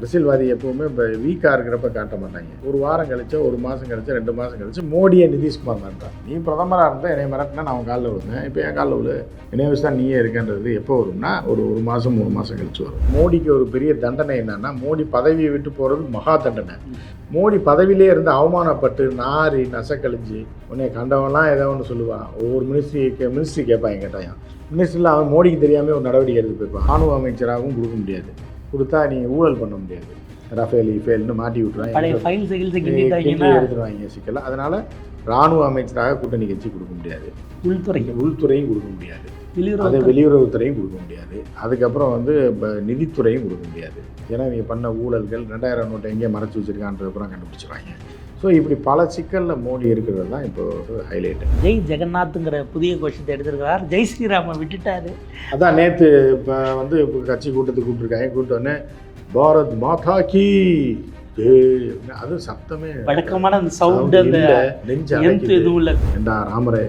அரசியல்வாதி எப்பவுமே இப்போ வீக்காக இருக்கிறப்ப காட்ட மாட்டாங்க. ஒரு வாரம் கழிச்சு ஒரு மாதம் கழிச்சு ரெண்டு மாதம் கழிச்சு மோடியை நிதிஷ்குமார் மிரட்டான் நீ பிரதமராக இருந்தால் என்னை மிரட்டினா நான் அவன் காலில் விழுந்தேன். இப்போ என் காலில் விழு. என்னை வச்சு தான் நீயே இருக்கன்றது எப்போ வரும்னா ஒரு ஒரு மாதம் மூணு மாதம் கழிச்சு வரும். மோடிக்கு ஒரு பெரிய தண்டனை என்னன்னா மோடி பதவியை விட்டு போகிறது மகா தண்டனை. மோடி பதவியிலே இருந்து அவமானப்பட்டு நாரி நசக்கழிஞ்சு உன்னை கண்டவன்லாம் ஏதோ ஒன்று சொல்லுவான். ஒவ்வொரு மினிஸ்ட்ரி மினிஸ்ட்ரி கேட்பாங்க கேட்டான் மினிஸ்ட்ரியில் அவன் மோடிக்கு தெரியாமல் ஒரு நடவடிக்கை எடுத்து போயிருப்பான். ராணுவ அமைச்சராகவும் கொடுக்க முடியாது. கொடுத்தா நீங்கள் ஊழல் பண்ண முடியாது. ரஃபேல் இஃபேல்னு மாட்டி விட்டுருவாங்க. எடுத்துருவாங்க சிக்கல அதனால ராணுவ அமைச்சராக கூட்டணி கட்சி கொடுக்க முடியாது. உள்துறை. உள்துறையும் கொடுக்க முடியாது. அது வெளியுறவு வெளியுறவுத்துறையும் கொடுக்க முடியாது. அதுக்கப்புறம் வந்து நிதித்துறையும் கொடுக்க முடியாது. ஏன்னா இவங்க பண்ண ஊழல்கள் ரெண்டாயிரம் நோட்டை எங்கேயே மறைச்சு வச்சிருக்கான்றதுப்புறம் கண்டுபிடிச்சிருவாங்க. ஸோ இப்படி பல சிக்கலில் மோடி இருக்கிறது தான் இப்போ ஒரு ஹைலைட்டு ஜெய் ஜெகநாத்ங்கிற புதிய கோஷத்தை எடுத்திருக்கிறார். ஜெய் ஸ்ரீராம விட்டுட்டாரு. அதான் நேற்று இப்போ வந்து இப்போ கட்சி கூட்டத்துக்கு கூப்பிட்டுருக்காங்க. கூப்பிட்டோன்னே பாரத் மாதா கி அது சத்தமே வழக்கமான அந்த சவுண்ட் அந்த நெஞ்சு அடைக்குது. எதுவும் இல்லை. ஏண்டா ராமரே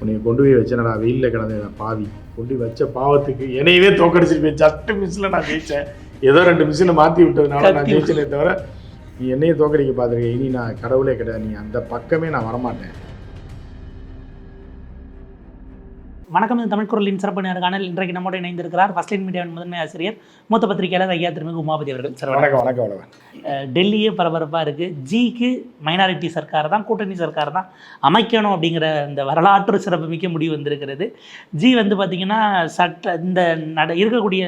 உன்னை கொண்டு போய் வச்சேனடா வெயிலில் கிடந்த பாவி. கொண்டு வச்ச பாவத்துக்கு என்னையவே தோக்கடிச்சிருப்பேன். ஜஸ்ட் மிஸ்ல நான் ஜெயிச்சேன். ஏதோ ரெண்டு மிஷினை மாற்றி விட்டதுனால நான் ஜெயிச்சனே தவிர நீ என்னையே தோக்கடிக்க பார்த்துருக்க இனி நான் கடவுளே கிடையாது. நீ அந்த பக்கமே நான் வரமாட்டேன். வணக்கம் இது தமிழ் குரலின் சிறப்பு நேர்காணல் இன்றைக்கு நம்மோடு இணைந்திருக்கிறார் ஃபர்ஸ்ட் லைன் மீடியாவின் முதன்மை ஆசிரியர் மூத்த பத்திரிகையாளர் ஐயா திருமிகு உமாபதி அவர்கள். சார் வணக்கம். வணக்கம் டெல்லியே பரபரப்பாக இருக்குது ஜிக்கு மைனாரிட்டி சர்க்கார் தான் கூட்டணி சர்க்கார் தான். அமைக்கணும் அப்படிங்கிற இந்த வரலாற்று சிறப்புமிக்க முடிவு வந்திருக்கிறது. ஜி வந்து பார்த்திங்கன்னா சட்ட இந்த நட இருக்கக்கூடிய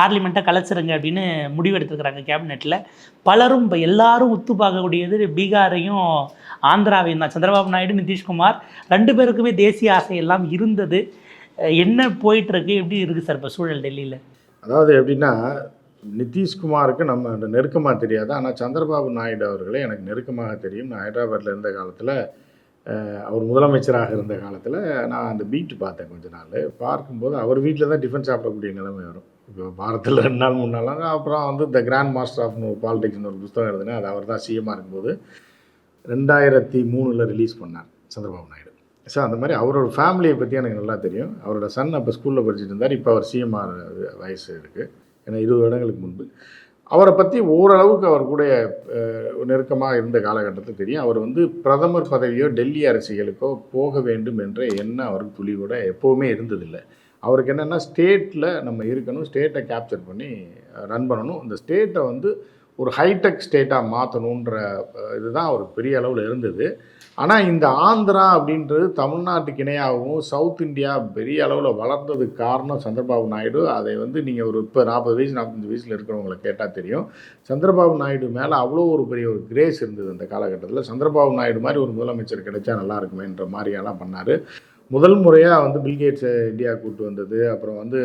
பார்லிமெண்ட்டை கலைச்சிருங்க அப்படின்னு முடிவு எடுத்திருக்கிறாங்க கேபினெட்டில் பலரும் இப்போ எல்லாரும் உத்து பார்க்கக்கூடியது பீகாரையும் ஆந்திராவையும் தான். சந்திரபாபு நாயுடு நிதிஷ்குமார் ரெண்டு பேருக்குமே தேசிய ஆசை எல்லாம் இருந்தது. என்ன போயிட்டுருக்கு? எப்படி இருக்குது சார் இப்போ சூழல் டெல்லியில்? அதாவது எப்படின்னா நிதிஷ்குமாருக்கு நம்ம அந்த நெருக்கமாக தெரியாது. ஆனால் சந்திரபாபு நாயுடு அவர்களே எனக்கு நெருக்கமாக தெரியும். நான் ஹைதராபாத்தில் இருந்த காலத்தில் அவர் முதலமைச்சராக இருந்த காலத்தில் நான் அந்த பீட்டு பார்த்தேன் கொஞ்ச நாள். பார்க்கும்போது அவர் வீட்டில் தான் டிஃபன் சாப்பிடக்கூடிய நிலைமை வரும். இப்போ வாரத்தில் ரெண்டு நாள் மூணு நாள். அப்புறம் வந்து த கிராண்ட் மாஸ்டர் ஆஃப் பாலிடிக்ஸ்னு ஒரு புத்தகம் எழுதுனேன். அது அவர் தான் சிஎம்மாக இருக்கும்போது ரெண்டாயிரத்தி மூணில் ரிலீஸ் பண்ணார் சந்திரபாபு நாயுடு. ஸோ அந்த மாதிரி அவரோட ஃபேமிலியை பற்றி எனக்கு நல்லா தெரியும். அவரோட சன் அப்போ ஸ்கூலில் படிச்சுட்டு இருந்தார். இப்போ அவர் சிஎம்ஆர் வயசு இருக்குது ஏன்னா இருபது வருடங்களுக்கு முன்பு. அவரை பற்றி ஓரளவுக்கு அவர் கூட நெருக்கமாக இருந்த காலகட்டத்தில் தெரியும். அவர் வந்து பிரதமர் பதவியோ டெல்லி அரசியலுக்கோ போக வேண்டும் என்ற எண்ணம் அவருக்கு துளி கூட எப்போவுமே இருந்ததில்லை. அவருக்கு என்னென்னா ஸ்டேட்டில் நம்ம இருக்கணும். ஸ்டேட்டை கேப்சர் பண்ணி ரன் பண்ணணும். இந்த ஸ்டேட்டை வந்து ஒரு ஹைடெக் ஸ்டேட்டாக மாற்றணுன்ற இதுதான் ஒரு பெரிய அளவில் இருந்தது. ஆனால் இந்த ஆந்திரா அப்படின்றது தமிழ்நாட்டுக்கு இணையாகவும் சவுத் இந்தியா பெரிய அளவில் வளர்ந்ததுக்கு காரணம் சந்திரபாபு நாயுடு. அதை வந்து நீங்கள் ஒரு இப்போ நாற்பது வயசு நாற்பத்தஞ்சு வயசில் இருக்கிறவங்களை கேட்டால் தெரியும். சந்திரபாபு நாயுடு மேலே அவ்வளோ ஒரு பெரிய ஒரு கிரேஸ் இருந்தது அந்த காலகட்டத்தில். சந்திரபாபு நாயுடு மாதிரி ஒரு முதலமைச்சர் கிடைச்சா நல்லா இருக்குமேன்ற மாதிரியெல்லாம் பண்ணார். முதல் முறையாக வந்து பில்கேட்ஸை இந்தியா கூட்டு வந்தது. அப்புறம் வந்து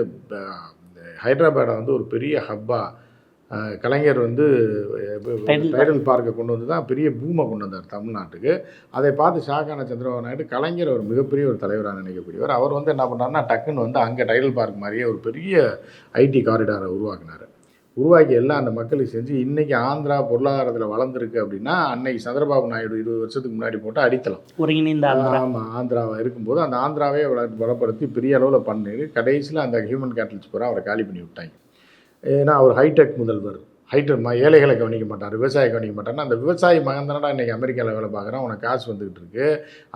ஹைதராபாடை வந்து ஒரு பெரிய ஹப்பாக கலைஞர் வந்து டைடல் பார்க்கை கொண்டு வந்து தான் பெரிய பூமை கொண்டு வந்தார் தமிழ்நாட்டுக்கு. அதை பார்த்து ஷாக்கான சந்திரபாபு நாயுடு கலைஞர் ஒரு மிகப்பெரிய ஒரு தலைவராக நினைக்கக்கூடியவர். அவர் வந்து என்ன பண்ணாருன்னா டக்குன்னு வந்து அங்கே டைடல் பார்க் மாதிரியே ஒரு பெரிய ஐடி காரிடாரை உருவாக்குனார். உருவாக்கி எல்லாம் அந்த மக்களுக்கு செஞ்சு இன்றைக்கி ஆந்திரா பொருளாதாரத்தில் வளர்ந்துருக்கு அப்படின்னா அன்னைக்கு சந்திரபாபு நாயுடு இருபது வருஷத்துக்கு முன்னாடி போட்டு ஒருங்கிணைந்த ஆந்திரா. ஆமாம் ஆந்திராவை இருக்கும்போது அந்த ஆந்திராவே வள பலப்படுத்தி பெரிய அளவில் பண்ணி கடைசியில் அந்த ஹியூமன் கேட்டல்ஸ் பூரா அவரை காலி பண்ணி விட்டாங்க. ஏன்னா அவர் ஹைடெக் முதல்வர். ஹைடெக் ம ஏழைகளை கவனிக்க மாட்டார் விவசாயம் கவனிக்க மாட்டார்னா அந்த விவசாயி மகந்தனடா இன்றைக்கி அமெரிக்காவில் வேலை பார்க்குறான் உனக்கு காசு வந்துக்கிட்டு இருக்கு.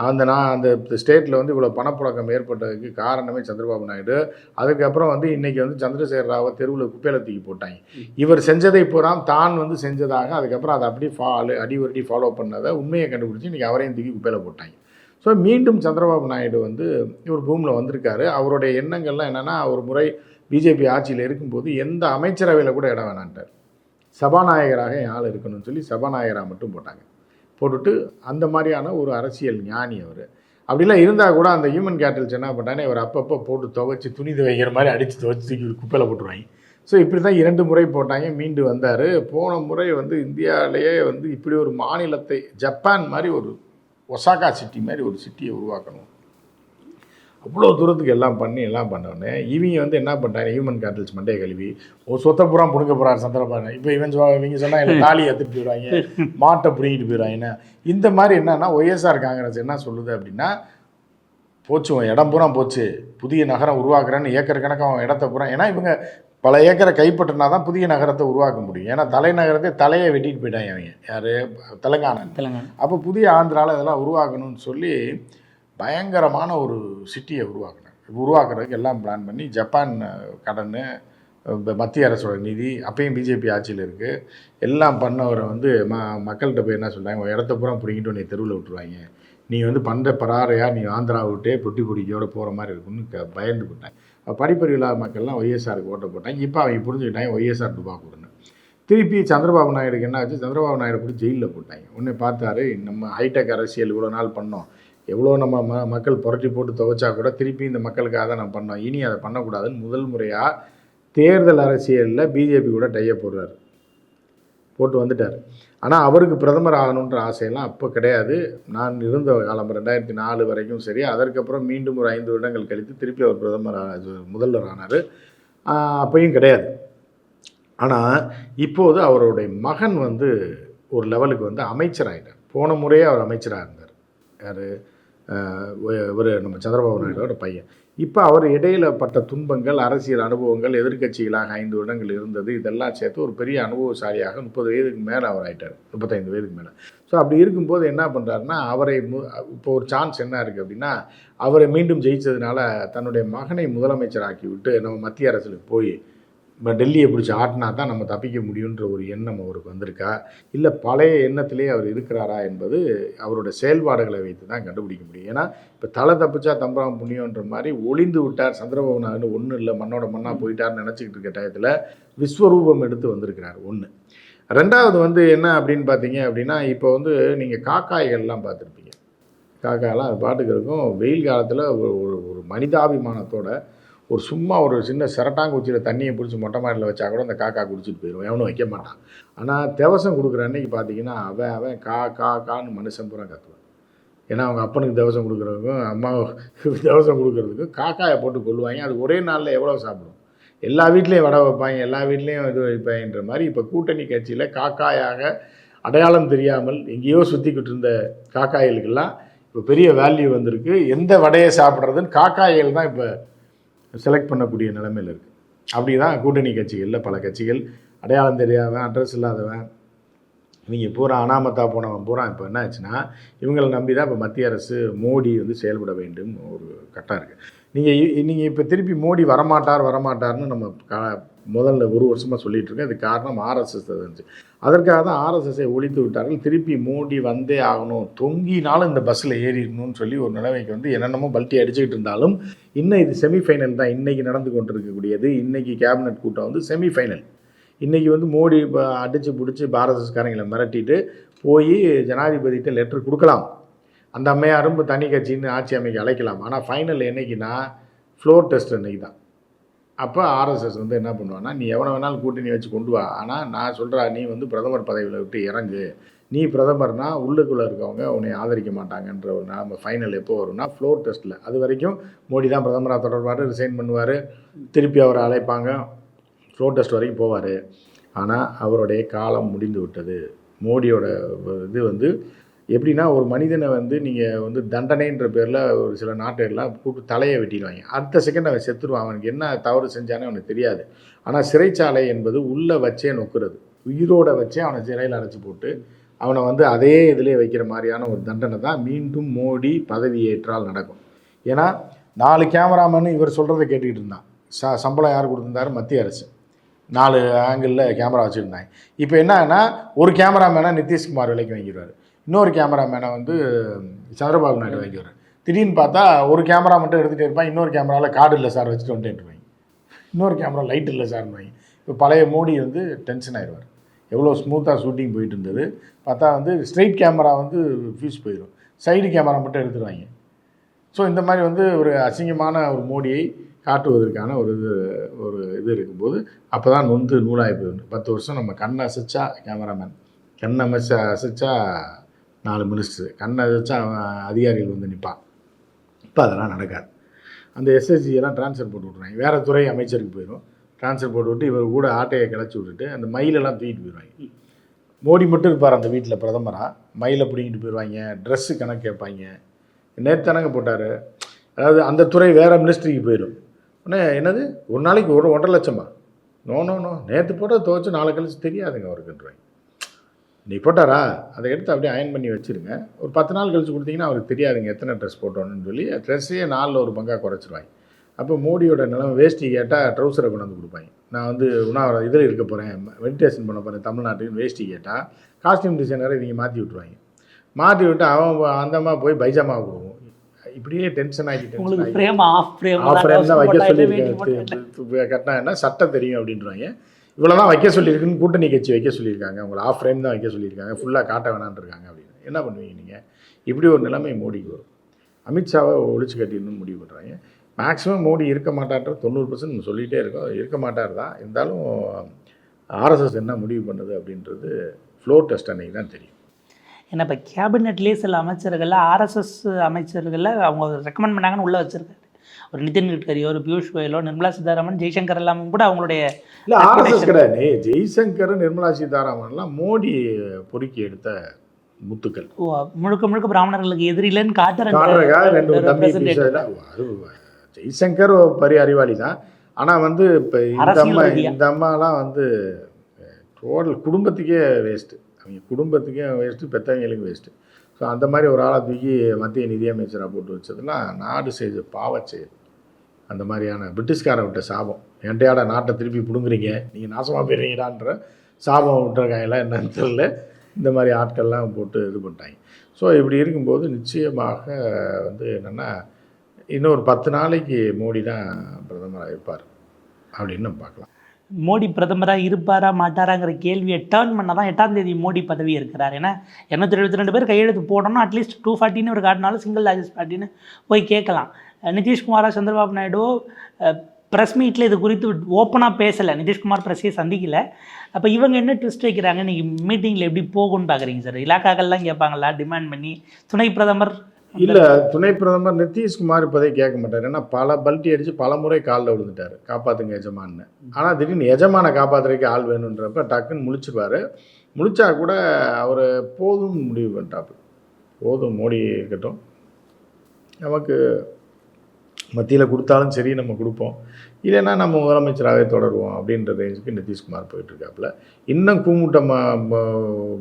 அந்த நான் அந்த ஸ்டேட்டில் வந்து இவ்வளோ பணப்புழக்கம் ஏற்பட்டதுக்கு காரணமே சந்திரபாபு நாயுடு. அதுக்கப்புறம் வந்து இன்றைக்கி வந்து சந்திரசேகர ராவை தெருவில் குப்பையில் தூக்கி போட்டாங்க. இவர் செஞ்சதை பூரா தான் வந்து செஞ்சதாக அதுக்கப்புறம் அதை அப்படியே ஃபாலு அடி ஒரடி ஃபாலோ பண்ணதை உண்மையை கண்டுபிடிச்சி இன்றைக்கி அவரையும் தூக்கி குப்பையில் போட்டாங்க. ஸோ மீண்டும் சந்திரபாபு நாயுடு வந்து இவர் பூமியில் வந்திருக்காரு. அவருடைய எண்ணங்கள்லாம் என்னென்னா ஒரு முறை பிஜேபி ஆட்சியில் இருக்கும்போது எந்த அமைச்சரவையில் கூட இடம் வேணான்ட்டார். சபாநாயகராக என் ஆள் இருக்கணும்னு சொல்லி சபாநாயகராக மட்டும் போட்டாங்க. போட்டுட்டு அந்த மாதிரியான ஒரு அரசியல் ஞானி அவர். அப்படிலாம் இருந்தால் கூட அந்த ஹியூமன் கேட்டல்ஸ் என்ன பண்ணானே இவர் அப்பப்போ போட்டு துவைச்சி துணி துவைக்கிற மாதிரி அடித்து துவைச்சி தூக்கி குப்பையில் போட்டுருவாங்க. ஸோ இப்படி தான் இரண்டு முறை போட்டாங்க மீண்டு வந்தார். போன முறை வந்து இந்தியாவிலேயே வந்து இப்படி ஒரு மாநிலத்தை ஜப்பான் மாதிரி ஒரு ஒசாகா சிட்டி மாதிரி ஒரு சிட்டியை உருவாக்கணும். அவ்வளோ தூரத்துக்கு எல்லாம் பண்ணி எல்லாம் பண்ணோடனே இவங்க வந்து என்ன பண்ணிட்டாங்க? ஹியூமன் கேட்டல்ஸ் மண்டையை கழுவி ஒரு சொத்தை பூரா பிடுங்க போகிறார் சந்திரபாபு. இப்போ இவன் இவங்க சொன்னால் இல்லை தாலி எடுத்துட்டு போயிடுவாங்க. மாட்டை பிடிங்கிட்டு போயிடுவாங்க. இந்த மாதிரி என்னன்னா ஒய்எஸ்ஆர் காங்கிரஸ் என்ன சொல்லுது அப்படின்னா போச்சு இடம் பூரா போச்சு. புதிய நகரம் உருவாக்குறேன்னு ஏக்கர் கணக்காக அவன் இடத்த பூரா ஏன்னா இவங்க பல ஏக்கரை கைப்பற்றினா தான் புதிய நகரத்தை உருவாக்க முடியும். ஏன்னா தலைநகரத்தை தலையை வெட்டிட்டு போயிட்டாங்க அவங்க யார்? தெலுங்கானா. தெலுங்கானா. அப்போ புதிய ஆந்திராவில் இதெல்லாம் உருவாக்கணும்னு சொல்லி பயங்கரமான ஒரு சிட்டியை உருவாக்கினாங்க. உருவாக்குறதுக்கு எல்லாம் பிளான் பண்ணி ஜப்பான் கடன் மத்திய அரசோட நிதி அப்பயும் பிஜேபி ஆட்சியில் இருக்குது எல்லாம் பண்ணவரை வந்து ம மக்கள்கிட்ட போய் என்ன சொல்கிறாங்க இடத்த பூரா பிடிக்கிட்டு உன்னை தெருவில் விட்டுருவாங்க. நீ வந்து பண்ணுற பராரையா நீ ஆந்திரா விட்டே பொட்டி பொடிக்கையோட போகிற மாதிரி இருக்கும்னு க பயந்து போட்டாங்க. படிப்பறிவு இல்லாத மக்கள்லாம் ஒய்எஸ்ஆருக்கு ஓட்ட போட்டாங்க. இப்போ அவங்க புரிஞ்சுக்கிட்டாங்க ஒய்எஸ்ஆர் துபா கொடுன்னு திருப்பி சந்திரபாபு நாயுடுக்கு என்ன ஆச்சு? சந்திரபாபு நாயுடு கூட ஜெயிலில் போட்டாங்க. உடனே பார்த்தாரு நம்ம ஹைடெக் அரசியல் இவ்வளோ நாள் பண்ணோம். எவ்வளோ நம்ம ம மக்கள் புரட்டி போட்டு துவைச்சா கூட திருப்பி இந்த மக்களுக்காக தான் நம்ம பண்ணோம். இனி அதை பண்ணக்கூடாதுன்னு முதல் முறையாக தேர்தல் அரசியலில் பிஜேபி கூட டைய போடுறாரு. போட்டு வந்துட்டார். ஆனால் அவருக்கு பிரதமர் ஆகணுன்ற ஆசையெல்லாம் அப்போ கிடையாது. நான் இருந்த காலம் ரெண்டாயிரத்தி நாலு வரைக்கும் சரி அதற்கப்புறம் மீண்டும் ஒரு ஐந்து வருடங்கள் கழித்து திருப்பி அவர் பிரதமர் முதல்வர் ஆனார். அப்பையும் கிடையாது. ஆனால் இப்போது அவருடைய மகன் வந்து ஒரு லெவலுக்கு வந்து அமைச்சராகிட்டார் போன முறையே அவர் அமைச்சராக இருந்தார். யார்? இவர் நம்ம சந்திரபாபு நாயுடோட பையன். இப்போ அவர் இடையில பட்ட துன்பங்கள் அரசியல் அனுபவங்கள் எதிர்க்கட்சிகளாக ஐந்து வருடங்கள் இருந்தது இதெல்லாம் சேர்த்து ஒரு பெரிய அனுபவசாலியாக முப்பது வயதுக்கு மேலே அவர் ஆயிட்டார். முப்பத்தைந்து வயதுக்கு மேலே. ஸோ அப்படி இருக்கும்போது என்ன பண்ணுறாருன்னா அவரை மு இப்போ ஒரு சான்ஸ் என்ன இருக்குது அப்படின்னா அவரை மீண்டும் ஜெயித்ததுனால தன்னுடைய மகனை முதலமைச்சராக்கி விட்டு நம்ம மத்திய அரசுக்கு போய் டெல்லியை பிடிச்சி ஆட்டினா தான் நம்ம தப்பிக்க முடியுன்ற ஒரு எண்ணம் அவருக்கு வந்திருக்கா? இல்லை பழைய எண்ணத்திலே அவர் இருக்கிறாரா என்பது அவரோட செயல்பாடுகளை வைத்து தான் கண்டுபிடிக்க முடியும். ஏன்னா இப்போ தலை தப்பிச்சா தம்பராம் புண்ணியன்ற மாதிரி ஒளிந்து விட்டார் சந்திரபாபு நாயுடு ஒன்றும் இல்லை மண்ணோட மண்ணாக போயிட்டார்னு நினச்சிக்கிட்டு இருக்க டயத்தில் விஸ்வரூபம் எடுத்து வந்திருக்கிறார் ஒன்று ரெண்டாவது வந்து என்ன அப்படின்னு பார்த்தீங்க அப்படின்னா இப்போ வந்து நீங்கள் காக்காய்கள்லாம் பார்த்துருப்பீங்க. காக்காயெல்லாம் அது பாட்டுக்கு இருக்கும். வெயில் காலத்தில் ஒரு ஒரு- ஒரு மனிதாபிமானத்தோட ஒரு சும்மா ஒரு சின்ன சிரட்டாங்குச்சியில் தண்ணியை பிடிச்சி மொட்டை மாடியில் வச்சா கூட அந்த காக்கா குடிச்சிட்டு போயிடும் எவனும் வைக்க மாட்டான். ஆனால் தேவசம் கொடுக்குற அன்னைக்கு பார்த்தீங்கன்னா அவன் அவன் கா கா கான்னு மனுஷன் பூரா கத்துவான். ஏன்னா அவங்க அப்பனுக்கு தேவசம் கொடுக்குறதுக்கும் அம்மா தேவசம் கொடுக்குறதுக்கும் காக்காயை போட்டு கொள்வாங்க அது ஒரே நாளில் எவ்வளோ சாப்பிடும்? எல்லா வீட்லேயும் வடை வைப்பாங்க எல்லா வீட்லேயும் இது வைப்பாங்கன்ற மாதிரி இப்போ கூட்டணி கட்சியில் காக்காயாக அடையாளம் தெரியாமல் எங்கேயோ சுற்றிக்கிட்டு இருந்த காக்காய்களுக்கெல்லாம் இப்போ பெரிய வேல்யூ வந்திருக்கு. எந்த வடையை சாப்பிட்றதுன்னு காக்காய்கள் தான் இப்போ செலக்ட் பண்ணக்கூடிய நிலைமையில் இருக்குது அப்படி தான் கூட்டணி கட்சிகளில் பல கட்சிகள் அடையாளம் தெரியாதவன் அட்ரஸ் இல்லாதவன். இவங்க பூரா அனாமத்தா போனவன் பூரா இப்போ என்ன ஆச்சுன்னா இவங்களை நம்பி தான் இப்போ மத்திய அரசு மோடி வந்து செயல்பட வேண்டும் ஒரு கட்டம் இருக்குது நீங்கள் நீங்கள் இப்போ திருப்பி மோடி வரமாட்டார் வரமாட்டார்னு நம்ம கா முதல்ல ஒரு வருஷமாக சொல்லிட்டு இருக்கோம் இது காரணம் ஆர்எஸ்எஸ் இருந்துச்சு. அதற்காக தான் ஆர்எஸ்எஸ்ஸை ஒழித்து விட்டார்கள். திருப்பி மோடி வந்தே ஆகணும். தொங்கினாலும் இந்த பஸ்ஸில் ஏறிடணும்னு சொல்லி ஒரு நிலைமைக்கு வந்து என்னென்னமோ பல்ட்டி அடிச்சுக்கிட்டு இருந்தாலும் இன்னும் இது செமிஃபைனல் தான். இன்றைக்கி நடந்து கொண்டிருக்கக்கூடியது. இன்றைக்கி கேபினட் கூட்டம் வந்து செமிஃபைனல் இன்றைக்கி வந்து மோடி இப்போ அடித்து பிடிச்சி பாரதஸ்காரங்களை மிரட்டிட்டு போய் ஜனாதிபதிகிட்ட லெட்டர் கொடுக்கலாம். அந்த அம்மையாரும் இப்போ தனி கட்சின்னு ஆட்சி அமைக்க அழைக்கலாம். ஆனால் ஃபைனல் என்னைக்குன்னா ஃப்ளோர் டெஸ்ட் அன்னைக்கு தான். அப்போ ஆர்எஸ்எஸ் வந்து என்ன பண்ணுவான்னா நீ எவனை வேணாலும் கூட்டணி வச்சு கொண்டு வா. ஆனால் நான் சொல்கிறா நீ வந்து பிரதமர் பதவியில் விட்டு இறங்கு. நீ பிரதமர்னா உள்ளுக்குள்ளே இருக்கவங்க உன்னை ஆதரிக்க மாட்டாங்கன்ற ஒரு நாம் ஃபைனல் எப்போ வரும்னா ஃப்ளோர் டெஸ்ட்டில் அது வரைக்கும் மோடி தான் பிரதமராக தொடர்பார் ரிசைன் பண்ணுவார். திருப்பி அவரை அழைப்பாங்க. ஃப்ளோர் டெஸ்ட் வரைக்கும் போவார். ஆனால் அவருடைய காலம் முடிந்து விட்டது. மோடியோட இது வந்து எப்படின்னா ஒரு மனிதனை வந்து நீங்கள் வந்து தண்டனைன்ற பேரில் ஒரு சில நாட்டுகள்லாம் கூட்டு தலையை வெட்டிடுவாங்க. அடுத்த செகண்ட் அவன் செத்துருவான் அவனுக்கு என்ன தவறு செஞ்சானே அவனுக்கு தெரியாது. ஆனால் சிறைச்சாலை என்பது உள்ளே வச்சே நொக்குறது. உயிரோட வச்சே அவனை சிறையில் அடைச்சி போட்டு அவனை வந்து அதே இதிலே வைக்கிற மாதிரியான ஒரு தண்டனை தான் மீண்டும் மோடி பதவியேற்றால் நடக்கும். ஏன்னா நாலு கேமராமேன் இவர் சொல்கிறத கேட்டுக்கிட்டு இருந்தான். ச சம்பளம் யார் கொடுத்துருந்தாரு? மத்திய அரசு. நாலு ஆங்கிளில் கேமரா வச்சுருந்தாங்க. இப்போ என்னன்னா ஒரு கேமராமேனாக நிதிஷ்குமார் விலைக்கு வாங்கிடுவார். இன்னொரு கேமராமேனை வந்து சந்திரபாபு நாயுடு வைக்கிறார் திடீர்னு பார்த்தா ஒரு கேமரா மட்டும் எடுத்துகிட்டே இருப்பான் இன்னொரு கேமராவில் கார்டு இல்லை சார் வச்சுட்டு வந்துட்டு இன்னொரு கேமரா லைட் இல்லை சார்னு வாங்கி இப்போ பழைய மோடி வந்து டென்ஷன் ஆயிடுவார். எவ்வளோ ஸ்மூத்தாக ஷூட்டிங் போயிட்டு இருந்தது. பார்த்தா வந்து ஸ்ட்ரைட் கேமரா வந்து ஃபியூஸ் போயிடும். சைடு கேமரா மட்டும் எடுத்துருவாங்க. ஸோ இந்த மாதிரி வந்து ஒரு அசிங்கமான ஒரு மோடியை காட்டுவதற்கான ஒரு இது ஒரு இது இருக்கும்போது அப்போ தான் நொந்து நூலாகி போயிடும். பத்து வருஷம் நம்ம கண்ணை அசைச்சா கேமராமேன் கண்ணை அமைச்சா அசைச்சா நாலு மினிஸ்டர் கண்ணை வச்சா அவன் அதிகாரிகள் வந்து நிற்பான் இப்போ அதெல்லாம் நடக்காது. அந்த எஸ்எஸ்ஜி எல்லாம் ட்ரான்ஸ்ஃபர் போட்டு விட்ருவாங்க வேறு துறை அமைச்சருக்கு போயிடும் ட்ரான்ஸ்ஃபர் போட்டு விட்டு இவர் கூட ஆட்டையை கிளச்சி விட்டுட்டு அந்த மயிலெல்லாம் தூக்கிட்டு போயிடுவாங்க. மோடி மட்டும் இருப்பார் அந்த வீட்டில் பிரதமராக மயிலை பிடிங்கிட்டு போயிடுவாங்க. ட்ரெஸ்ஸு கணக்கு கேட்பாங்க. நேர்த்தனங்க போட்டார். அதாவது அந்த துறை வேறு மினிஸ்ட்ரிக்கு போயிடும். உடனே என்னது? ஒரு நாளைக்கு ஒரு ஒன்றரை லட்சமா? நோ நோ நோ நேற்று போட்டால் துவைச்சு நாளை கழிச்சு தெரியாதுங்க அவருக்குன்றாங்க நீ போட்டாரா? அதை எடுத்து அப்படியே அயன் பண்ணி வச்சுருங்க. ஒரு பத்து நாள் கழிச்சு கொடுத்தீங்கன்னா அவருக்கு தெரியாதுங்க எத்தனை ட்ரெஸ் போட்டோன்னு சொல்லி. ட்ரெஸ்ஸையே நாலில் ஒரு பங்காக குறைச்சிருவாங்க. அப்போ மோடியோட நிலம் வேஷ்டி கேட்டால் ட்ரௌசரை கொண்டு வந்து கொடுப்பாங்க. நான் வந்து உணவு இதில் இருக்க போகிறேன் மெடிடேஷன் பண்ண போகிறேன் தமிழ்நாட்டுக்கு வேஷ்டி கேட்டால் காஸ்டியூம் டிசைனரை இவங்க மாற்றி விட்ருவாங்க மாற்றி விட்டு அவன் அந்தம்மா போய் பைஜாமா கொடுக்கும் இப்படியே டென்ஷன் ஆகி டென்ஷன் உங்களுக்கு frame off frame off frame தான் வைக்க சொல்லியிருக்கேன் கட்டினா என்ன? சட்டம் தெரியும் அப்படின்றாங்க. இவ்வளோ தான் வைக்க சொல்லியிருக்குன்னு கூட்டணி கட்சி வைக்க சொல்லியிருக்காங்க. உங்களை ஆஃப் ஃப்ரேம் தான் வைக்க சொல்லியிருக்காங்க. ஃபுல்லாக காட்ட வேணான்னு இருக்காங்க அப்படின்னு. என்ன பண்ணுவீங்க நீங்கள் இப்படி ஒரு நிலைமை மோடிக்கு வரும். அமித்ஷாவை ஒழிச்சு கட்டிடணும்னு முடிவு பண்ணுறாங்க மேக்ஸிமம் மோடி இருக்க மாட்டார்ன்ற தொண்ணூறு பர்சன்ட் சொல்லிகிட்டே இருக்கோம். இருக்க மாட்டார் தான். இருந்தாலும் ஆர்எஸ்எஸ் என்ன முடிவு பண்ணுது அப்படின்றது ஃப்ளோர் டெஸ்ட் அன்னைக்கு தான் தெரியும். ஏன்னா இப்போ கேபினெட்லேயே சில அமைச்சர்களில் ஆர்எஸ்எஸ் அமைச்சர்களில் அவங்க ரெக்கமெண்ட் பண்ணாங்கன்னு உள்ளே வச்சிருக்காரு ஒரு நிதின் கட்கரியோ ஒரு பியூஷ் கோயலோ நிர்மலா சீதாராமன் ஜெய்சங்கர் எல்லாம் கூட அவங்களுடைய இல்லை ஆர்எஸ்எஸ் கிடையாது ஜெய்சங்கர் நிர்மலா சீதாராமன்லாம் மோடி பொறுக்கி எடுத்த முத்துக்கள். ஓ, முழுக்க முழுக்க பிராமணர்களுக்கு எதிரிலன்னு காட்டுற காட்டுறதுக்காக ரெண்டு ஒரு தம்பி representative. பிசா- அது ஜெய்சங்கர் பெரிய அறிவாளி தான். ஆனால் வந்து இப்போ இந்த அம்மா. இந்த அம்மாலாம் வந்து டோட்டல் குடும்பத்துக்கே வேஸ்ட்டு அவங்க குடும்பத்துக்கே வேஸ்ட்டு பெற்றவங்களுக்கு வேஸ்ட்டு ஸோ அந்த மாதிரி ஒரு ஆளை தூக்கி மத்திய நிதியமைச்சராக போட்டு வச்சதுன்னா நாடு செய்த பாவச் செயல் அந்த மாதிரியான பிரிட்டிஷ்காரவிட்ட சாபம். என்டையாட நாட்டை திருப்பி பிடுங்குறீங்க நீங்கள் நாசமாக போயிடுறீங்கடான்ற சாபம் விட்டுருக்காங்களா என்னன்னு தெரியல. இந்த மாதிரி ஆட்கள்லாம் போட்டு இது பண்ணிட்டாங்க. ஸோ இப்படி இருக்கும்போது நிச்சயமாக வந்து என்னென்னா இன்னும் ஒரு பத்து நாளைக்கு மோடி தான் பிரதமராக இருப்பார் அப்படின்னு நம்ம பார்க்கலாம். மோடி பிரதமராக இருப்பாரா மாட்டாராங்கிற கேள்வியை டேர்ன் பண்ண தான் எட்டாம் தேதி மோடி பதவி இருக்கிறார். ஏன்னா இரநூத்தி எழுபத்தி ரெண்டு பேர் கையெழுத்து போடணும் அட்லீஸ்ட் டூ ஃபார்ட்டின்னு ஒரு காட்டினாலும் சிங்கிள் லார்ஜஸ்ட் பார்ட்டின்னு போய் கேட்கலாம். நிதிஷ்குமாரா சந்திரபாபு நாயுடு ப்ரெஸ் மீட்டில் இது குறித்து ஓப்பனாக பேசலை. நிதிஷ்குமார் ப்ரெஸ்ஸையே சந்திக்கல. அப்போ இவங்க என்ன ட்விஸ்ட் வைக்கிறாங்க? நீங்கள் மீட்டிங்கில் எப்படி போகும்னு பார்க்குறீங்க சார் இலாக்காக்கள்லாம் கேட்பாங்களா? டிமாண்ட் பண்ணி துணை பிரதமர் இல்லை துணை பிரதமர் நிதிஷ்குமார் இப்போதே கேட்க மாட்டார். ஏன்னா பல பல்ட்டி அடித்து பல முறை காலில் விழுந்துட்டார். காப்பாற்றுங்க எஜமான்னு. ஆனால் திடீர்னு எஜமானை காப்பாற்றுறதுக்கு ஆள் வேணுன்றப்ப டக்குன்னு முழிச்சிருவார். முழிச்சா கூட அவர் போதும் முடிவு பண்ணிட்டாப்பு போதும் மோடி இருக்கட்டும். நமக்கு மத்தியில் கொடுத்தாலும் சரி நம்ம கொடுப்போம். இல்லைன்னா நம்ம முதலமைச்சராகவே தொடருவோம் அப்படின்ற ரேஞ்சுக்கு நிதிஷ்குமார் போயிட்டுருக்காப்புல இன்னும் கூமுட்ட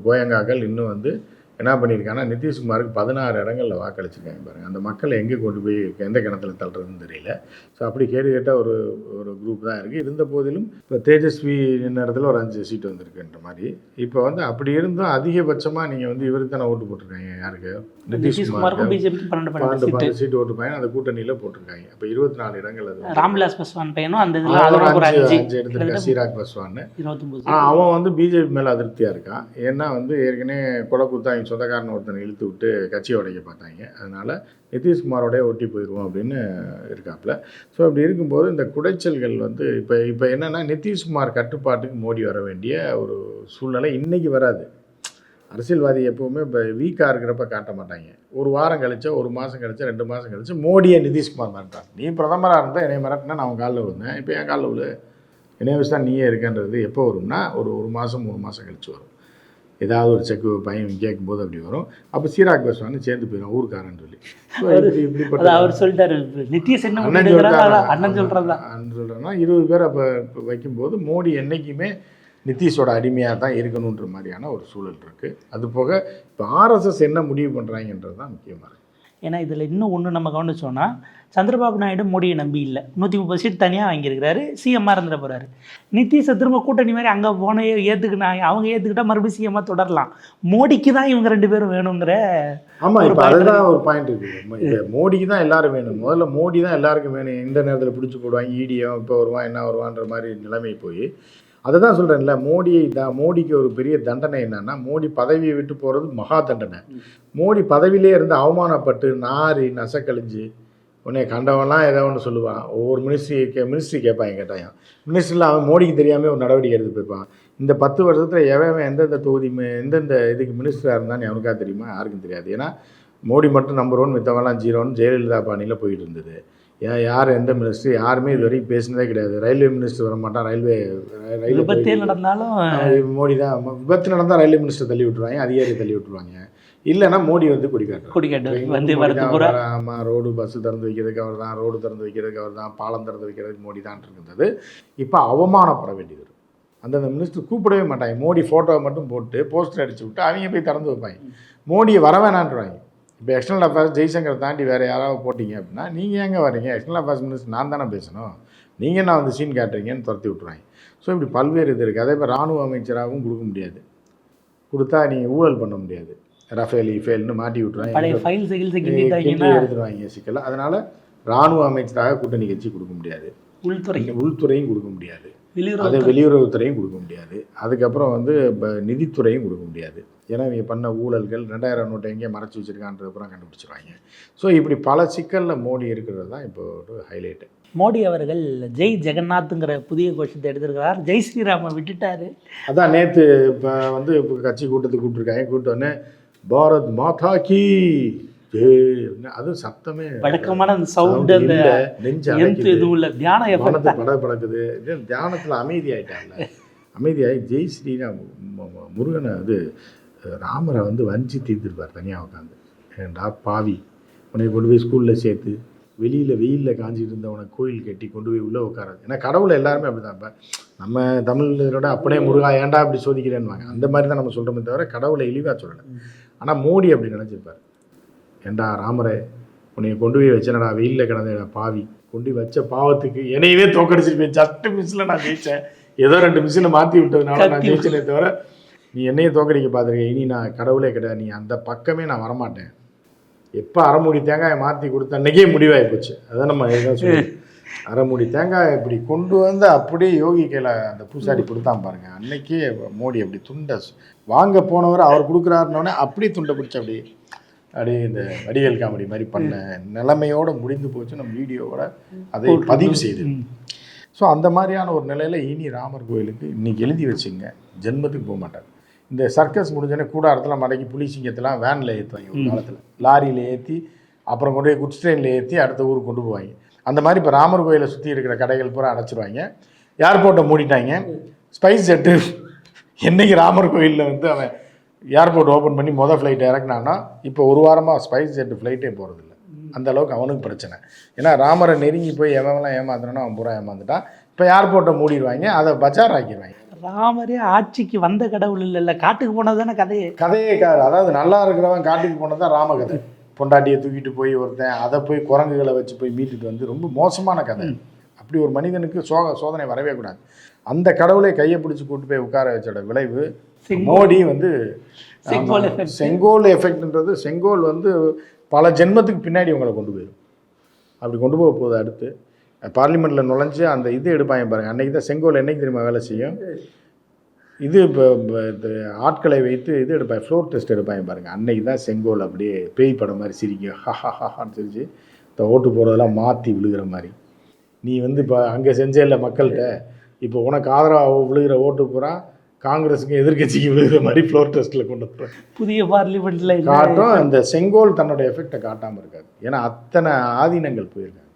கோயங்காக்கள் இன்னும் வந்து என்ன பண்ணியிருக்காங்கன்னா நிதிஷ்குமாருக்கு பதினாறு இடங்களில் வாக்களிச்சிருக்காங்க பாருங்கள் அந்த மக்களை எங்கே கொண்டு போய் எந்த கிணத்துல தள்ளுறதுன்னு தெரியல. ஸோ அப்படி கேடு கேட்ட ஒரு ஒரு குரூப் தான் இருக்குது இருந்த போதிலும் இப்போ தேஜஸ்வி நேரத்தில் ஒரு அஞ்சு சீட் வந்திருக்குன்ற மாதிரி. இப்போ வந்து அப்படி இருந்தும் அதிகபட்சமாக நீங்கள் வந்து இவருக்கு தானே ஓட்டு போட்டிருக்காங்க. யாருக்கு? நிதிஷ்குமாருக்கு. பன்னெண்டு பன்னெண்டு சீட்டு ஓட்டு பையன் அந்த கூட்டணியில் போட்டிருக்காங்க. அப்போ இருபத்தி நாலு இடங்கள் அது. ராம்விலாஸ் பாஸ்வான் பையனும் அந்த அஞ்சு சீராக் ஆனால் அவன் வந்து பிஜேபி மேலே அதிருப்தியாக இருக்கான். ஏன்னா வந்து ஏற்கனவே கொலை குத்தா என் சொந்தக்காரன் ஒருத்தனை இழுத்து விட்டு கட்சியை உடைக்க பார்த்தாங்க. அதனால் நிதிஷ்குமாரோடய ஒட்டி போயிடுவோம் அப்படின்னு இருக்காப்புல. ஸோ அப்படி இருக்கும்போது இந்த குடைச்சல்கள் வந்து இப்போ இப்போ என்னென்னா நிதிஷ்குமார் கட்டுப்பாட்டுக்கு மோடி வர வேண்டிய ஒரு சூழ்நிலை இன்றைக்கி வராது. அரசியல்வாதி எப்போவுமே இப்போ வீக்காக இருக்கிறப்ப காட்ட மாட்டாங்க. ஒரு வாரம் கழிச்சா ஒரு மாதம் கழிச்சா ரெண்டு மாதம் கழிச்சு மோடியை நிதிஷ்குமார் மிரட்டான் நீ பிரதமராக இருந்தால் என்னை மிரட்டினா நான் உன் காலில் விழுந்தேன். இப்போ என் காலில் விழு. என்னைய வச்சு தான் நீயே இருக்கன்றது எப்போ வரும்னா ஒரு ஒரு மாதம் மூணு மாதம் கழிச்சு வரும். ஏதாவது ஒரு செக்கு பையன் கேட்கும்போது அப்படி வரும். அப்போ சீராக் பஸ்வான்னு சேர்ந்து போயிடும் ஊருக்காரன்னு சொல்லி. அவர் சொல்லிட்டாரு அண்ணன்? அண்ணன் சொல்றதா? அண்ணன் சொல்கிறேன்னா இருபது பேர் அப்போ வைக்கும்போது மோடி என்றைக்குமே நிதிஷோட அடிமையாக தான் இருக்கணுன்ற மாதிரியான ஒரு சூழல் இருக்குது அது போக இப்போ ஆர்எஸ்எஸ் என்ன முடிவு பண்ணுறாங்கன்றது தான் முக்கியமாக இருக்குது ஏன்னா இதில் இன்னும் ஒன்று நம்ம கவனிச்சோன்னா சந்திரபாபு நாயுடு மோடியை நம்பி இல்லை. நூற்றி முப்பது சீட் தனியாக வாங்கியிருக்கிறாரு. சிஎம்மாக இருந்துட போகிறாரு நிதிஷை திரும்ப கூட்டணி மாதிரி அங்கே போன ஏற்றுக்கினாங்க அவங்க ஏற்றுக்கிட்டா மறுபடியும் சிஎம்மாக தொடரலாம். மோடிக்கு தான் இவங்க ரெண்டு பேரும் வேணுங்கிற ஆமாம் இப்போ அதுதான் ஒரு பாயிண்ட் இருக்குது மோடிக்கு தான் எல்லாரும் வேணும். முதல்ல மோடி தான் எல்லாருக்கும் வேணும். எந்த நேரத்தில் பிடிச்சி போடுவாங்க? ஈடிஎம் இப்போ வருவான் என்ன வருவான்ற மாதிரி நிலைமை போய் அதை தான் சொல்கிறேன்ல மோடி தான் மோடிக்கு ஒரு பெரிய தண்டனை என்னன்னா மோடி பதவியை விட்டு போகிறது மகா தண்டனை. மோடி பதவியிலே இருந்து அவமானப்பட்டு நாரி நசக்கழிஞ்சு உன்னை கண்டவன்லாம் ஏதோ ஒன்று சொல்லுவான். ஒவ்வொரு மினிஸ்ட்ரி கே மினிஸ்ட்ரி கேட்பாங்க கேட்டாங்க மினிஸ்ட்ரியில் அவன் மோடிக்கு தெரியாமல் ஒரு நடவடிக்கை எடுத்து போயிருப்பான். இந்த பத்து வருஷத்தில் எவன் எந்தெந்த தொகுதி எந்தெந்த இதுக்கு மினிஸ்டராக இருந்தான்னு அவனுக்கா தெரியுமா? யாருக்கும் தெரியாது. ஏன்னா மோடி மட்டும் நம்பர் ஒன் மித்தவெல்லாம் ஜீரோன்னு ஜெயலலிதா பாணியில் போயிட்டு இருந்தது. ஏன் யார் எந்த மினிஸ்டர் யாருமே இது வரைக்கும் பேசினதே கிடையாது. ரயில்வே மினிஸ்டர் வர மாட்டான் ரயில்வே ரயில்வே விபத்தே நடந்தாலும் மோடி தான். விபத்து நடந்தால் ரயில்வே மினிஸ்டர் தள்ளி விட்டுருவாங்க. அதிகாரி தள்ளி விட்டுருவாங்க. இல்லைன்னா மோடி வந்து கொடி காட்டுறாரு கொடிக்காட்டு வந்து ஆமாம் ரோடு பஸ் திறந்து வைக்கிறதுக்கு அவர் தான். ரோடு திறந்து வைக்கிறதுக்கு அவர் தான். பாலம் திறந்து வைக்கிறதுக்கு மோடி தான் இருந்தது இப்போ அவமானப்பட வேண்டியது. அந்தந்த மினிஸ்டர் கூப்பிடவே மாட்டாங்க. மோடி ஃபோட்டோவை மட்டும் போட்டு போஸ்டர் அடிச்சு விட்டு அவங்க போய் திறந்து வைப்பாங்க. மோடியை வர வேணான்றாங்க இப்போ எக்ஸ்டர்னல் அஃபேர்ஸ் ஜெய்சங்கரை தாண்டி வேறு யாராவது போட்டிங்க அப்படின்னா நீங்கள் எங்கே வரீங்க எக்ஸ்டர்னல் அஃபேர்ஸ் மினிஸ்டர் நான் தானே பேசணும். நீங்கள் என்ன வந்து சீன் காட்டுறீங்கன்னு துரத்தி விட்ருவாங்க ஸோ இப்படி பல்வேறு இது இருக்குது அதே மாதிரி ராணுவ அமைச்சராகவும் கொடுக்க முடியாது. கொடுத்தா நீங்கள் ஊழல் பண்ண முடியாது. ரஃபேல் இஃபேல்னு மாட்டி கிண்டிட்டாங்கன்னா எடுத்துருவாங்க சிக்கல அதனால ராணுவ அமைச்சராக கூட்டணி கட்சி கொடுக்க முடியாது. உள்துறை. உள்துறையும் கொடுக்க முடியாது. அது வெளியுறவு வெளியுறவுத்துறையும் கொடுக்க முடியாது. அதுக்கப்புறம் வந்து இப்போ நிதித்துறையும் கொடுக்க முடியாது. ஏன்னா இவங்க பண்ண ஊழல்கள் ரெண்டாயிரம் நோட்டை எங்கேயே மறைச்சி வச்சிருக்கான்றது அப்புறம் கண்டுபிடிச்சிருவாங்க. ஸோ இப்படி பல சிக்கலில் மோடி இருக்கிறது தான் இப்போ ஒரு ஹைலைட்டு மோடி அவர்கள் ஜெய் ஜெகநாத்ங்கிற புதிய கோஷத்தை எடுத்திருக்கிறார். ஜெய் ஸ்ரீராமை விட்டுட்டாரு. அதான் நேற்று இப்போ வந்து இப்போ கட்சி கூட்டத்துக்கு கூப்பிட்டுருக்காங்க. கூப்பிட்டோன்னே பாரத் மாதா கி அதுவும் சத்தமே வழக்கமான அந்த சவுண்ட் அந்த நெஞ்சு. இதுவும் இல்லை. தியான மனது பட படக்குது. இது தியானத்தில் அமைதி ஆயிட்டான்ல அமைதியாகி ஜெய் ஸ்ரீராம் முருகனை அஹ், ராமரை வந்து வஞ்சி தீர்த்துருப்பார் தனியாக உட்காந்து ஏண்டா பாவி உன்னை கொண்டு போய் ஸ்கூலில் சேர்த்து வெளியில் வெயிலில் காஞ்சிட்டு இருந்தவனை கோயில் கட்டி கொண்டு போய் உள்ளே உட்காராது. ஏன்னா கடவுளை எல்லாருமே அப்படி தான் இப்போ நம்ம தமிழரோட அப்படியே முருகா ஏன்டா அப்படி சோதிக்கிறேன்னுவாங்க. அந்த மாதிரி தான் நம்ம சொல்கிறோமே தவிர கடவுளை இழிவாக சொல்லலை. ஆனால் மோடி அப்படி நினச்சிருப்பார். ஏண்டா ராமரே உன்னை கொண்டு போய் வச்சனடா வெயிலில் கிடந்த பாவி. கொண்டு வச்ச பாவத்துக்கு என்னையவே தோக்கடிச்சிருப்பேன். ஜஸ்ட் மிஸ்ஸில் நான் ஜெயித்தேன் ஏதோ ரெண்டு மிஸ்ஸில் மாற்றி விட்டதுனால நான். ஜெயிச்சனே தவிர நீ என்னையே தோக்கடிக்க பார்த்துருக்க. இனி நான் கடவுளே கிடையாது. நீ அந்த பக்கமே நான் வரமாட்டேன். எப்போ அரைமுடி தேங்காயை மாற்றி கொடுத்த அன்னைக்கே முடிவாகி போச்சு. அதான் நம்ம சொல்லி அரைமுடி தேங்காயை இப்படி கொண்டு வந்து அப்படியே யோகி கையில் அந்த பூசாரி கொடுத்தான் பாருங்க. அன்னைக்கே மோடி அப்படி துண்டை வாங்க போனவர் அவர் கொடுக்குறாருன்னொடனே அப்படியே துண்டை பிடிச்சி அப்படியே அப்படியே இந்த வடிவேல் காமெடி மாதிரி பண்ண நிலைமையோட முடிந்து போச்சு. நம்ம வீடியோவோட அதை பதிவு செய்து. ஸோ அந்த மாதிரியான ஒரு நிலையில் இனி ராமர் கோயிலுக்கு இன்னைக்கு எழுதி வச்சுங்க. ஜென்மத்துக்கு போக மாட்டார் இந்த சர்க்கஸ் முடிஞ்சோடனே கூடாரத்தில் மடக்கி புலி சிங்கத்தெல்லாம் வேனில் ஏற்றுவாங்க ஒரு காலத்தில். லாரியில் ஏற்றி அப்புறம் கொண்டு போய் குட்ஸ் ட்ரெயினில் ஏற்றி அடுத்த ஊருக்கு கொண்டு போவாங்க. அந்த மாதிரி இப்போ ராமர் கோயிலை சுற்றி இருக்கிற கடைகள் பூரா அடைச்சிருவாங்க. ஏர்போர்ட்டை மூடிட்டாங்க. ஸ்பைஸ் ஜெட்டு என்னைக்கு ராமர் கோயிலில் வந்து அவன் ஏர்போர்ட் ஓப்பன் பண்ணி மொதல் ஃப்ளைட் இறக்குனான்னா இப்போ ஒரு வாரமாக ஸ்பைஸ் ஜெட் ஃப்ளைட்டே போகிறதில்ல அந்த அளவுக்கு அவனுக்கு பிரச்சனை. ஏன்னா ராமரை நெருங்கி போய் எவன்லாம் ஏமாத்துறானோ அவன் பூரா ஏமாந்துட்டான். இப்போ ஏர்போர்ட்டை மூடிடுவாங்க. அதை பஜார் ஆக்கிடுவாங்க ராமரே ஆட்சிக்கு வந்த கடவுள் இல்லைல்ல காட்டுக்கு போனது தானே கதையே. கதையே காரு. அதாவது நல்லா இருக்கிறவன் காட்டுக்கு போனது தான் ராமகதை பொண்டாட்டியை தூக்கிட்டு போய் ஒருத்தன் அதை போய் குரங்குகளை வச்சு போய் மீட்டுட்டு வந்து ரொம்ப மோசமான கதை. அப்படி ஒரு மனிதனுக்கு சோக சோதனை வரவே கூடாது. அந்த கடவுளை கையை பிடிச்சி கூட்டு போய் உட்கார வச்சோட விளைவு. மோடி வந்து. செங்கோல் எஃபெக்ட்ன்றது செங்கோல் வந்து பல ஜென்மத்துக்கு பின்னாடி உங்களை கொண்டு போயிடும். அப்படி கொண்டு போக போகுது அடுத்து. பார்லிமெண்ட்டில் நுழைஞ்சு அந்த இது எடுப்பாங்க பாருங்க. அன்னைக்கு தான் செங்கோல் என்னைக்கு தெரியுமா வேலை செய்யும்? இது இப்போ ஆட்களை வைத்து இது எடுப்பாங்க. ஃப்ளோர் டெஸ்ட் எடுப்பாங்க பாருங்க. அன்னைக்கு தான் செங்கோல் அப்படியே பேய் படம் மாதிரி சிரிக்கும். ஹஹான்னு சிரிச்சு இந்த ஓட்டு போகிறதெல்லாம் மாற்றி விழுகிற மாதிரி. நீ வந்து இப்போ அங்கே செஞ்சே இல்லை மக்கள்கிட்ட. இப்போ உனக்கு ஆதரவாக விழுகிற ஓட்டு பூரா காங்கிரஸுக்கு எதிர்க்கட்சிக்கு விழுகிற மாதிரி ஃப்ளோர் டெஸ்ட்டில் கொண்டு போகிறேன் புதிய பார்லிமெண்ட்ல இல்ல. காட்டும் அந்த செங்கோல் தன்னோட எஃபெக்டை காட்டாமல் இருக்காது. ஏன்னா அத்தனை ஆதீனங்கள் போயிருக்காங்க.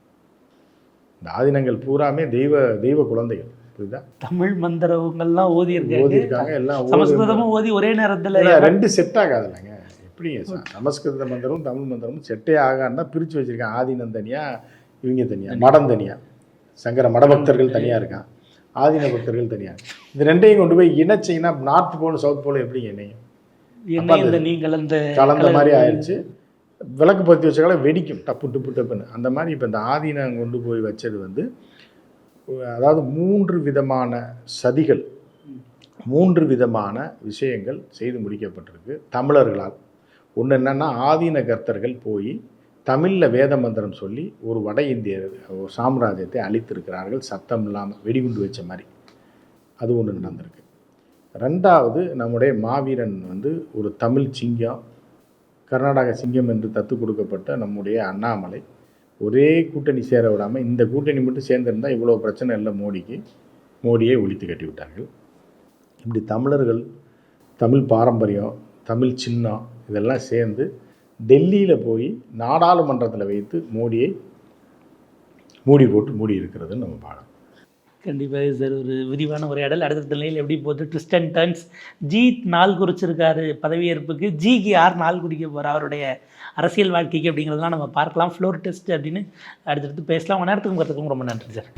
இந்த ஆதீனங்கள் பூராமே தெய்வ தெய்வ குழந்தைகள். புரியுதா? தமிழ் மந்திரங்கள்லாம் ஓதி ஓதி இருக்காங்க எல்லாம் சமஸ்கிருதமும் ஓதி ஒரே நேரத்துல ரெண்டு செட் ஆகாதுல்லங்க. எப்படிங்க சமஸ்கிருத மந்திரமும் தமிழ் மந்திரமும் செட்டே ஆகான்னா பிரித்து வச்சிருக்கான் ஆதீனம் தனியா இவங்க தனியா மடம் தனியா. சங்கர மடபக்தர்கள் தனியா. இருக்கான். ஆதீன பக்தர்கள் தனியா. இது ரெண்டையும் கொண்டு போய் இணைச்சிங்கன்னா நார்த் போல் சவுத் போல் எப்படிங்க இணையும்? இந்த நீங்கள் அந்த கலந்த மாதிரி ஆயிடுச்சு விளக்கு பற்றி வச்சக்கால வெடிக்கும் டப்பு டுப்பு டப்புன்னு. அந்த மாதிரி இப்போ இந்த ஆதீனம் கொண்டு போய் வச்சது வந்து அதாவது மூன்று விதமான சதிகள் மூன்று விதமான விஷயங்கள் செய்து முடிக்கப்பட்டிருக்கு. தமிழர்களால். ஒன்று என்னென்னா ஆதீன கர்த்தர்கள் போய் தமிழில் வேத மந்திரம் சொல்லி ஒரு வட இந்திய ஒரு சாம்ராஜ்யத்தை அழித்திருக்கிறார்கள். சத்தம் இல்லாமல் வெடிகுண்டு வச்ச மாதிரி. அது ஒன்று நடந்திருக்கு. ரெண்டாவது நம்முடைய மாவீரன் வந்து ஒரு தமிழ் சிங்கம் கர்நாடக சிங்கம் என்று தத்து கொடுக்கப்பட்ட நம்முடைய அண்ணாமலை ஒரே கூட்டணி சேர விடாமல் இந்த கூட்டணி மட்டும் சேர்ந்திருந்தால் இவ்வளோ பிரச்சனை இல்லை மோடிக்கு. மோடியை ஒழித்து கட்டி விட்டார்கள். இப்படி தமிழர்கள் தமிழ் பாரம்பரியம் தமிழ் சின்னம் இதெல்லாம் சேர்ந்து டெல்லியில் போய் நாடாளுமன்றத்தில் வைத்து மோடியை மூடி போட்டு மூடி இருக்கிறதுன்னு நம்ம பார்க்கலாம் கண்டிப்பாக சார் ஒரு விரிவான உரையாடல். அடுத்த நிலையில் எப்படி போகுது? ட்விஸ்ட் அண்ட் டர்ன்ஸ் ஜி நாள் குறிச்சிருக்காரு பதவியேற்புக்கு. ஜிக்கு யார் நாள் குடிக்க போகிறார் அவருடைய அரசியல் வாழ்க்கைக்கு அப்படிங்கிறதெல்லாம் நம்ம பார்க்கலாம். ஃப்ளோர் டெஸ்ட் அப்படின்னு அடுத்தடுத்து பேசலாம். உங்கள் நேரத்துக்கு ரொம்ப நன்றி சார்.